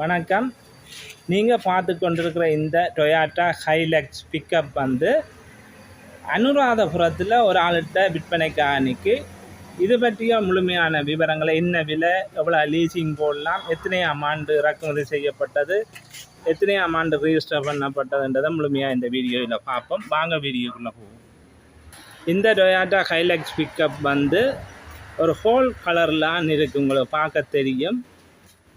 வணக்கம். நீங்கள் பார்த்து கொண்டிருக்கிற இந்த டொயாட்டா ஹைலக்ஸ் பிக்கப் வந்து அனுராதபுரத்தில் ஒரு ஆளுகிட்ட விற்பனைக்காக நிற்கு இது பற்றிய முழுமையான விவரங்களை என்ன விலை எவ்வளோ லீசிங் போடலாம் எத்தனையாம் ஆண்டு இறக்குமதி செய்யப்பட்டது எத்தனையாம் ஆண்டு ரிஜிஸ்டர் பண்ணப்பட்டதுன்றதை முழுமையாக இந்த வீடியோவில் பார்ப்போம். வாங்க வீடியோக்குள்ளே போவோம். இந்த டொயாட்டா ஹைலக்ஸ் பிக்கப் வந்து ஒரு ஹோல் கலர்லான்னு இருக்குது உங்களுக்கு பார்க்க தெரியும்.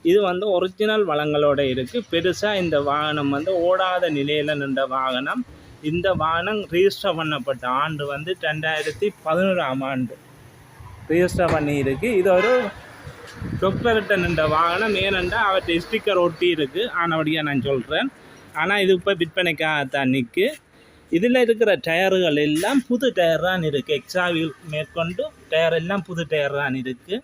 இது வந்து ஒரிஜினல் வளங்களோட இருக்குது பெருசாக இந்த வாகனம் வந்து ஓடாத நிலையில் நின்ற வாகனம். இந்த வாகனம் ரிஜிஸ்டர் பண்ணப்பட்ட ஆண்டு வந்து ரெண்டாயிரத்தி பதினோராம் ஆண்டு. ரிஜிஸ்டர் பண்ணியிருக்கு இது ஒரு டாக்டர்கிட்ட நின்ற வாகனம். ஏனென்றால் அவற்றை ஸ்டிக்கர் ஒட்டி இருக்குது ஆனபடியாக நான் சொல்கிறேன் ஆனால் இது இப்போ விற்பனைக்காக தான் நிற்கு இதில் இருக்கிற டயர்கள் எல்லாம் புது டயர் தான் இருக்குது எக்ஸாவில் மேற்கொண்டு டயர் எல்லாம் புது டயர் தான் இருக்குது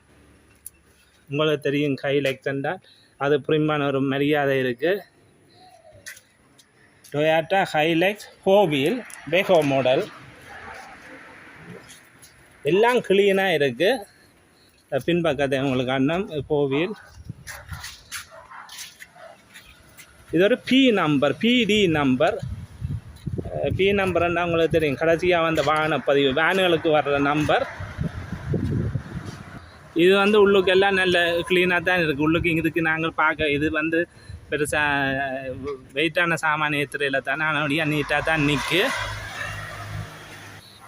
உங்களுக்கு தெரியும் கையில் என்றால் அது பிரிமான ஒரு மரியாதை இருக்குது டொயாட்டா ஹைலெக்ஸ் கோவில் பேகோ மாடல் எல்லாம் கிளீனாக இருக்குது பின்பக்கத்தை உங்களுக்கு அண்ணம் கோவில் இது ஒரு P number P D number P நம்பர்ன்னா உங்களுக்கு தெரியும். கடைசியாக வந்த வாகன பதிவு வேனுகளுக்கு வர்ற நம்பர் இது வந்து உள்ளுக்கு எல்லாம் நல்ல க்ளீனாக தான் இருக்குது உள்ளுக்கு இதுக்கு நாங்கள் பார்க்க இது வந்து பெருசாக வெயிட்டான சாமான் ஏற்றுறையில் தானே ஆனால் நீட்டாக தான் நிற்கு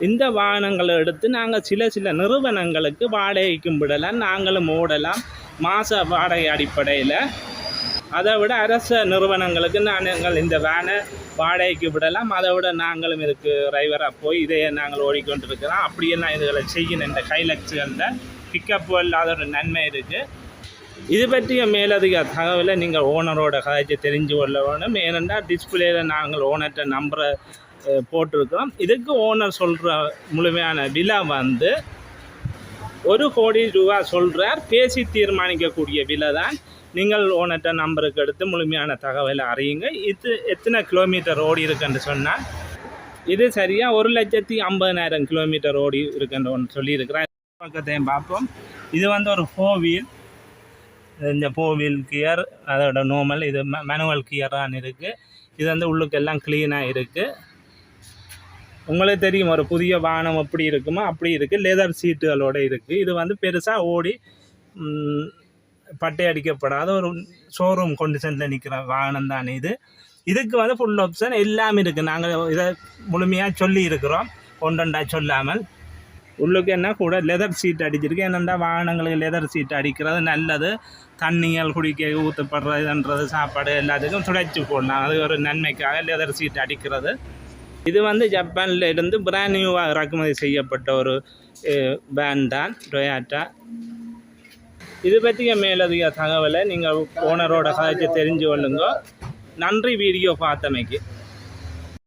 இந்த வாகனங்களை எடுத்து நாங்கள் சில சில நிறுவனங்களுக்கு வாடகைக்கும் விடலாம் நாங்களும் ஓடலாம். மாத வாடகை அடிப்படையில். அதை விட அரச நிறுவனங்களுக்கு நாங்கள் இந்த வேனை வாடகைக்கு விடலாம். அதை விட நாங்களும் இதுக்கு டிரைவராக போய் இதையே நாங்கள் ஓடிக்கொண்டிருக்கிறோம். அப்படியெல்லாம் இதுகளை செய்யணும். இந்த கைலக்ஸுகளில் பிக்கப் இல்லாத ஒரு நன்மை இருக்குது இது பற்றிய மேலதிக தகவலை நீங்கள் ஓனரோட கதைச்சு தெரிஞ்சு கொள்ள வேணும் ஏனென்றால் டிஸ்பிளேயில் நாங்கள் ஓனர்கிட்ட நம்பரை போட்டிருக்கிறோம். இதுக்கு ஓனர் சொல்கிற முழுமையான விலை வந்து ஒரு கோடி ரூபா சொல்கிறார் பேசி தீர்மானிக்கக்கூடிய விலை தான். நீங்கள் ஓனர்கிட்ட நம்பருக்கு எடுத்து முழுமையான தகவலை அறியுங்க. இது எத்தனை கிலோமீட்டர் ஓடி இருக்குன்னு சொன்னால் இது சரியாக ஒரு லட்சத்தி ஐம்பதனாயிரம் கிலோமீட்டர் ஓடி இருக்குன்னு ஒன்று சொல்லியிருக்கிறேன் பக்கத்தையும் பார்ப்போம். இது வந்து ஒரு ஃபோர் வீல் இந்த ஃபோர் வீல் கியர் அதோட நோமல் இது மேனுவல் கியரான் இருக்குது இது வந்து உள்ளுக்கெல்லாம் க்ளீனாக இருக்குது உங்களுக்கு தெரியும் ஒரு புதிய வாகனம் எப்படி இருக்குமோ? அப்படி இருக்குது லெதர் சீட்டுகளோட இருக்குது இது வந்து பெருசாக ஓடி பட்டை அடிக்கப்படாத ஒரு ஷோரூம் கண்டிஷனில் நிற்கிற வாகனம் தானே இது. இதுக்கு வந்து ஃபுல் ஆப்ஷன் எல்லாமே இருக்குது நாங்கள் இதை முழுமையாக சொல்லி இருக்கிறோம். ஒன்றொண்டா சொல்லாமல். உள்ளுக்கு என்ன கூட லெதர் சீட் அடிச்சிருக்கு. என்னென்னா வாகனங்களுக்கு லெதர் சீட் அடிக்கிறது நல்லது. தண்ணிகள் குடிக்க ஊற்றப்படுறதுன்றது சாப்பாடு எல்லாத்துக்கும் துடைச்சி போடலாம். அது ஒரு நன்மைக்காக லெதர் சீட் அடிக்கிறது. இது வந்து ஜப்பானில் இருந்து பிராண்ட் நியூவாக இறக்குமதி செய்யப்பட்ட ஒரு பேண்ட் தான் டொயாட்டா இது பற்றிய மேலதிக தகவலை நீங்கள் ஓனரோட கதைச்சு தெரிஞ்சு கொள்ளுங்க நன்றி வீடியோ பார்த்தமைக்கு.